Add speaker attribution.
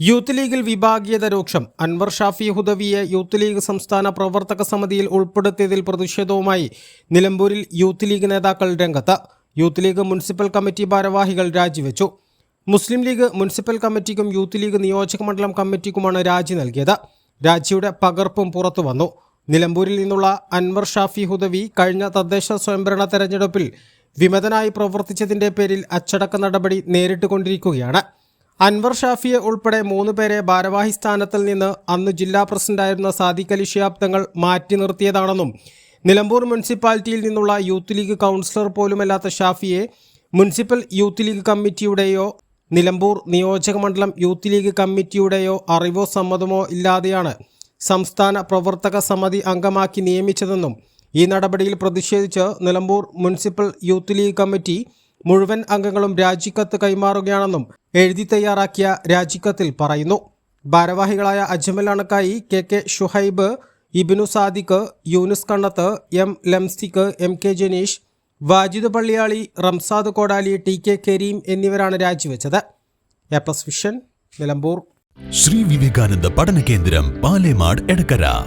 Speaker 1: Youth ലീഗിൽ വിഭാഗീയത രൂക്ഷം. അൻവർ ഷാഫി ഹുദവിയെ യൂത്ത് ലീഗ് സംസ്ഥാന പ്രവർത്തക സമിതിയിൽ ഉൾപ്പെടുത്തിയതിൽ പ്രതിഷേധവുമായി നിലമ്പൂരിൽ യൂത്ത് ലീഗ് നേതാക്കൾ രംഗത്ത്. യൂത്ത് ലീഗ് മുനിസിപ്പൽ കമ്മിറ്റി ഭാരവാഹികൾ രാജിവെച്ചു. മുസ്ലിം ലീഗ് മുനിസിപ്പൽ കമ്മിറ്റിക്കും യൂത്ത് ലീഗ് നിയോജക മണ്ഡലം കമ്മിറ്റിക്കുമാണ് രാജി നൽകിയത്. രാജിയുടെ പകർപ്പും പുറത്തു വന്നു. നിലമ്പൂരിൽ നിന്നുള്ള അൻവർ ഷാഫി ഹുദവി കഴിഞ്ഞ തദ്ദേശ സ്വയംഭരണ തെരഞ്ഞെടുപ്പിൽ വിമതനായി പ്രവർത്തിച്ചതിന്റെ പേരിൽ അച്ചടക്ക നടപടി നേരിട്ടുകൊണ്ടിരിക്കുകയാണ്. അൻവർ ഷാഫിയെ ഉൾപ്പെടെ മൂന്ന് പേരെ ഭാരവാഹി സ്ഥാനത്തിൽ നിന്ന് അന്ന് ജില്ലാ പ്രസിഡന്റായിരുന്ന സാദിഖ് അലി ഷിയാബ് തങ്ങൾ മാറ്റി നിർത്തിയതാണെന്നും നിലമ്പൂർ മുനിസിപ്പാലിറ്റിയിൽ നിന്നുള്ള യൂത്ത് ലീഗ് കൗൺസിലർ പോലുമല്ലാത്ത ഷാഫിയെ മുനിസിപ്പൽ യൂത്ത് ലീഗ് കമ്മിറ്റിയുടെയോ നിലമ്പൂർ നിയോജക മണ്ഡലം യൂത്ത് ലീഗ് കമ്മിറ്റിയുടെയോ അറിവോ സമ്മതമോ ഇല്ലാതെയാണ് സംസ്ഥാന പ്രവർത്തക സമിതി അംഗമാക്കി നിയമിച്ചതെന്നും ഈ നടപടിയിൽ പ്രതിഷേധിച്ച് Nilambur municipal youth league committee മുഴുവൻ അംഗങ്ങളും രാജിക്കത്ത് കൈമാറുകയാണെന്നും എഴുതി തയ്യാറാക്കിയ രാജിക്കത്തിൽ പറയുന്നു. ഭാരവാഹികളായ Ajmal Anakkayi K K Shuhaib Ibnu Sadiq Yunus Kannath M Lamsik M K Janeesh Wajid Palliyali Ramsad Kodali T K Kareem എന്നിവരാണ് രാജിവെച്ചത്. A plus vision Nilambur.
Speaker 2: Shri Vivekananda പഠന കേന്ദ്രം പാലേമാട് എടക്കര.